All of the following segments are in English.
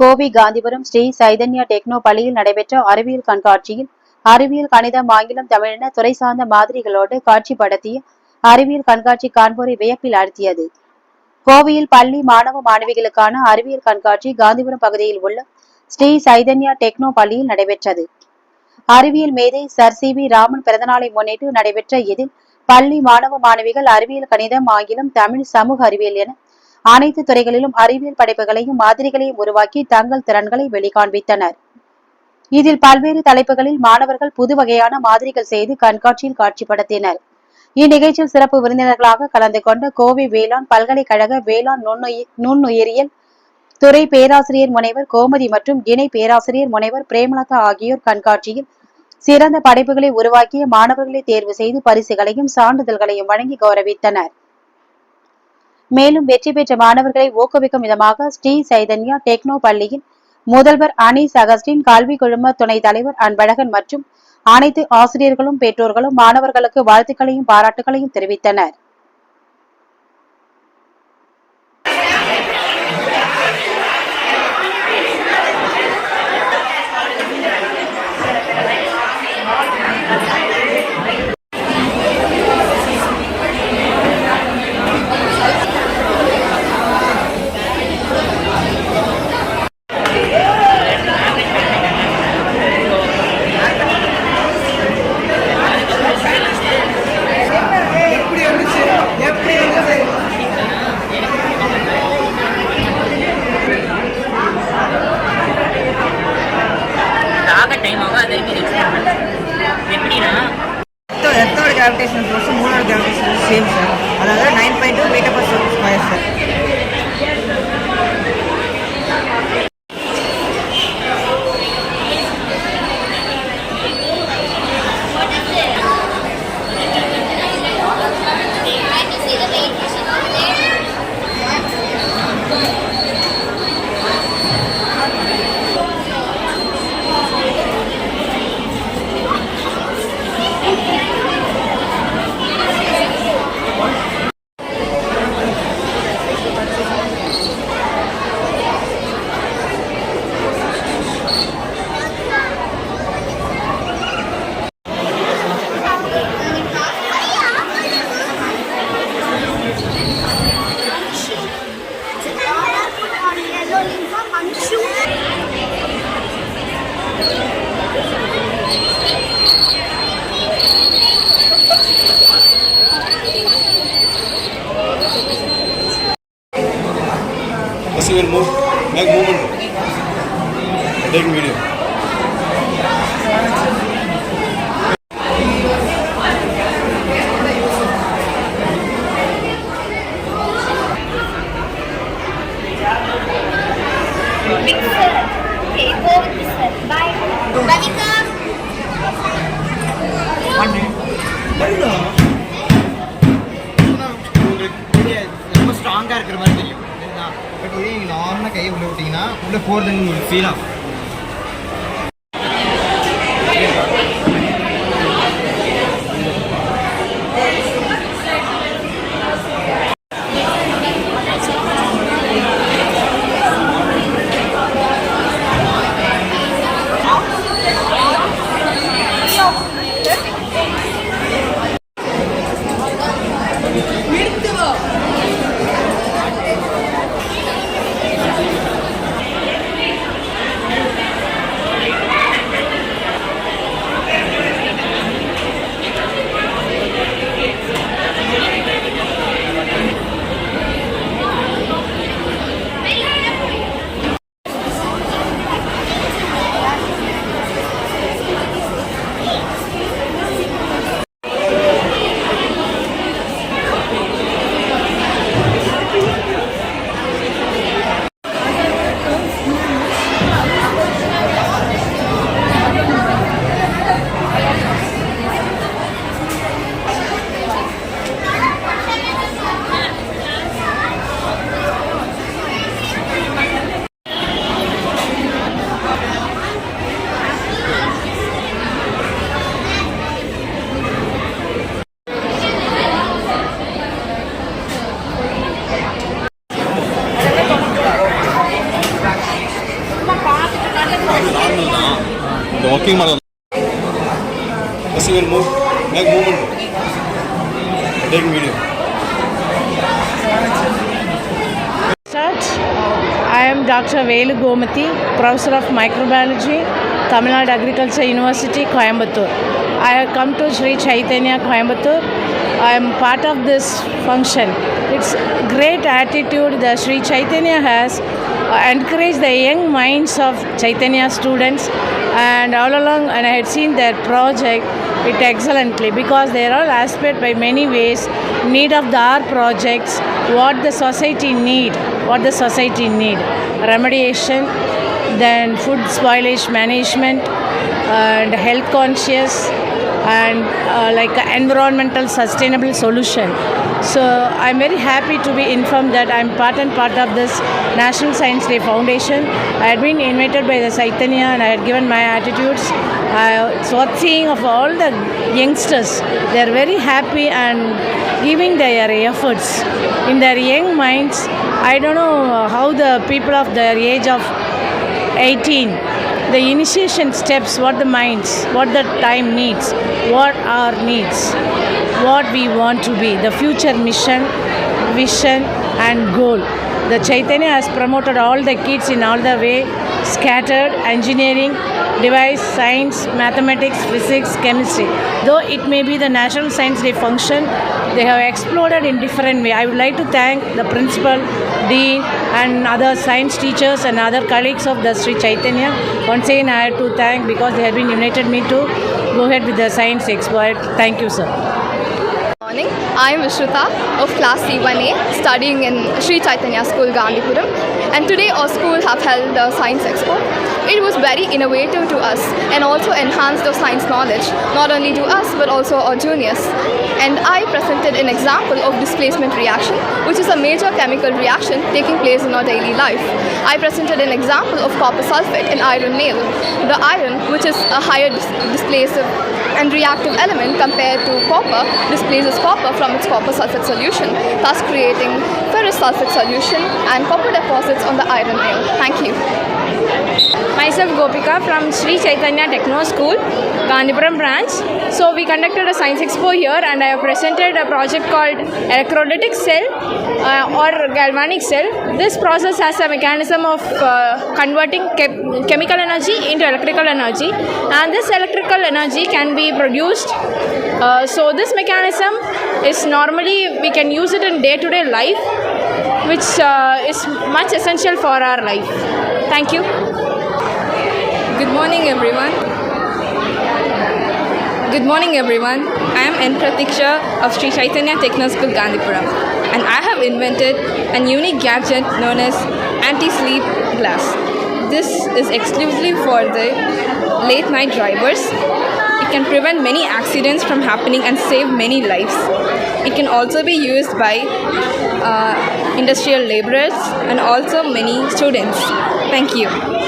Kovai Gandhipuram Sri Chaitanya techno பள்ளியில் நடைபெற்ற அறிவியல் கண்காட்சியில் அறிவியல் கணிதம் ஆங்கிலம் தமிழென துறை சார்ந்த மாதிரிகளோடு காட்சிப்படுத்திய அறிவியல் கண்காட்சி காண்போரை வியப்பில் ஆழ்த்தியது. கோவையில் பள்ளி மாணவ மாணவிகளுக்கான அறிவியல் கண்காட்சி காந்திபுரம் பகுதியில் உள்ள ஸ்ரீ சைதன்யா டெக்னோ பள்ளியில் நடைபெற்றது. அறிவியல் மேதை சர் சி வி ராமன் பிறந்தநாளை முன்னிட்டு நடைபெற்ற இதில் பள்ளி மாணவ மாணவிகள் அறிவியல் கணிதம் ஆங்கிலம் தமிழ் சமூக அறிவியல் என அனைத்து துறைகளிலும் அறிவியல் படைப்புகளையும் மாதிரிகளையும் உருவாக்கி தங்கள் திறன்களை வெளிக்காண்பித்தனர். இதில் பல்வேறு தலைப்புகளில் மாணவர்கள் புது வகையான மாதிரிகள் செய்து கண்காட்சியில் காட்சிப்படுத்தினர். இந்நிகழ்ச்சியில் சிறப்பு விருந்தினர்களாக கலந்து கொண்ட கோவை வேளாண் பல்கலைக்கழக வேளாண் நுண்ணுயி நுண்ணுயிரியல் துறை பேராசிரியர் முனைவர் கோமதி மற்றும் இணை பேராசிரியர் முனைவர் பிரேமலதா ஆகியோர் கண்காட்சியில் சிறந்த படைப்புகளை உருவாக்கிய மாணவர்களை தேர்வு செய்து பரிசுகளையும் சான்றிதழ்களையும் வழங்கி கௌரவித்தனர். மேலும் வெற்றி பெற்ற மாணவர்களை ஊக்குவிக்கும் விதமாக ஸ்ரீ சைதன்யா டெக்னோ பள்ளியின் முதல்வர் அனீஸ் அகஸ்டின் கல்வி குழும துணைத் தலைவர் அன்பழகன் மற்றும் அனைத்து ஆசிரியர்களும் பெற்றோர்களும் மாணவர்களுக்கு வாழ்த்துக்களையும் பாராட்டுகளையும் தெரிவித்தனர். டைம் ஆகும் அது வரைக்கும் பண்ணுறேன் எப்படின்னா எர்த்தோட கிராவிடேஷன் ஃபோர்ஸும் மூணோட gravitation same sir. Thank you. உள்ளே விட்டீங்கன்னா உள்ளே போகிறதுன்னு உங்களுக்கு ஃபீல் ஆகும். ಸ್ಪೀಕ್ ಮಾಡೋದು first you will move make movement taking video Start. I am Dr. Velu Gomati, Professor of Microbiology, Tamil Nadu Agriculture University, Coimbatore. I have come to Sri Chaitanya, Coimbatore. I am part of this function. It's great attitude the Sri Chaitanya has uh, encouraged the young minds of Chaitanya students. And all along and I had seen their project it excellently because they are all aspect by many ways. Need of the our projects what the society need what the society need. Remediation then food spoilage management and health conscious and uh, like environmental sustainable solution so i'm very happy to be informed that i'm part and part of this national science day foundation. I had been invited by the chaitanya and i had given my attitudes. I it's worth seeing of all the youngsters they are very happy and giving their efforts. In their young minds i don't know how the people of their age of 18 the initiation steps what the minds what the time needs what our needs what we want to be the future mission vision and goal the chaitanya has promoted all the kids in all the way scattered engineering device science mathematics physics chemistry though it may be the national science day function they have exploded in different way i would like to thank the principal dean and other science teachers and other colleagues of the Sri Chaitanya. Once again, I have to thank because they have been united me to go ahead with the science exploit. Thank you, sir. Morning. I am Vishruta of class C1A studying in Sri Chaitanya School, Gandhipuram. And today our school have held the Science Expo. It was very innovative to us and also enhanced our science knowledge, not only to us but also our juniors. And I presented an example of displacement reaction, which is a major chemical reaction taking place in our daily life. I presented an example of copper sulfate and iron nail. The iron, which is a higher dis- displacive and reactive element compared to copper displaces copper from its copper sulfate solution, thus creating ferrous sulfate solution and copper deposits on the iron nail. Thank you. Myself Gopika from Sri Chaitanya Techno School, Gandhipuram branch. So we conducted a science expo here and I have presented a project called electrolytic cell uh, or galvanic cell. This process has a mechanism of uh, converting chem- chemical energy into electrical energy and this electrical energy can be produced. Uh, so this mechanism is normally we can use it in day-to-day life which uh, is much essential for our life. Thank you. Good morning, everyone. Good morning, everyone. I am N. Pratiksha of Sri Chaitanya Techno School, Gandhipuram, and I have invented a unique gadget known as anti-sleep glass. This is exclusively for the late night drivers. It can prevent many accidents from happening and save many lives. It can also be used by uh, industrial laborers and also many students. Thank you.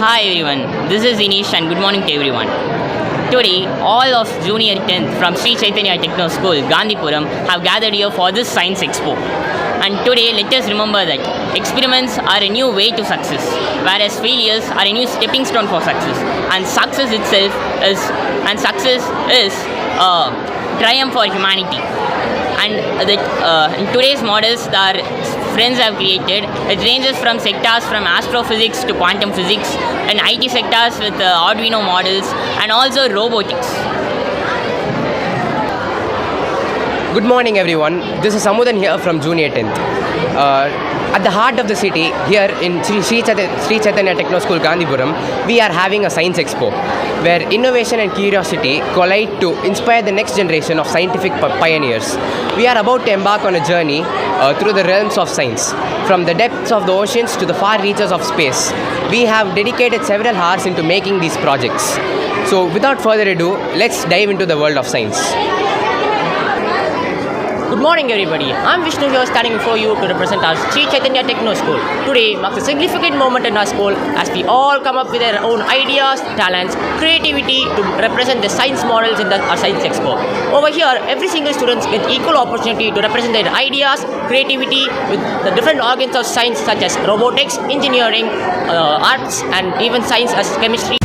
Hi everyone, this is Inish and good morning to everyone. Today, all of junior 10th from Sri Chaitanya Techno School, Gandhipuram, have gathered here for this science expo. And today, let us remember that experiments are a new way to success, whereas failures are a new stepping stone for success. And success itself is, and success is a triumph for humanity. And that uh, today's models our friends have created, it ranges from sectors from astrophysics to quantum physics, and IT sectors with uh, Arduino models, and also robotics. Good morning, everyone. This is Samudan here from Junior 10th. Uh, at the heart of the city, here in Sri, Sri, Chaitanya, Techno School, Gandhipuram, we are having a science expo where innovation and curiosity collide to inspire the next generation of scientific pi- pioneers. We are about to embark on a journey uh, through the realms of science, from the depths of the oceans to the far reaches of space. We have dedicated several hours into making these projects. So, without further ado, let's dive into the world of science. Good morning, everybody. I'm Vishnu here standing before you to represent our Sri Chaitanya Techno School. Today marks a significant moment in our school as we all come up with our own ideas, talents, creativity to represent the science models in the, our Science Expo. Over here, every single student gets equal opportunity to represent their ideas, creativity with the different organs of science such as robotics, engineering, uh, arts, and even science as chemistry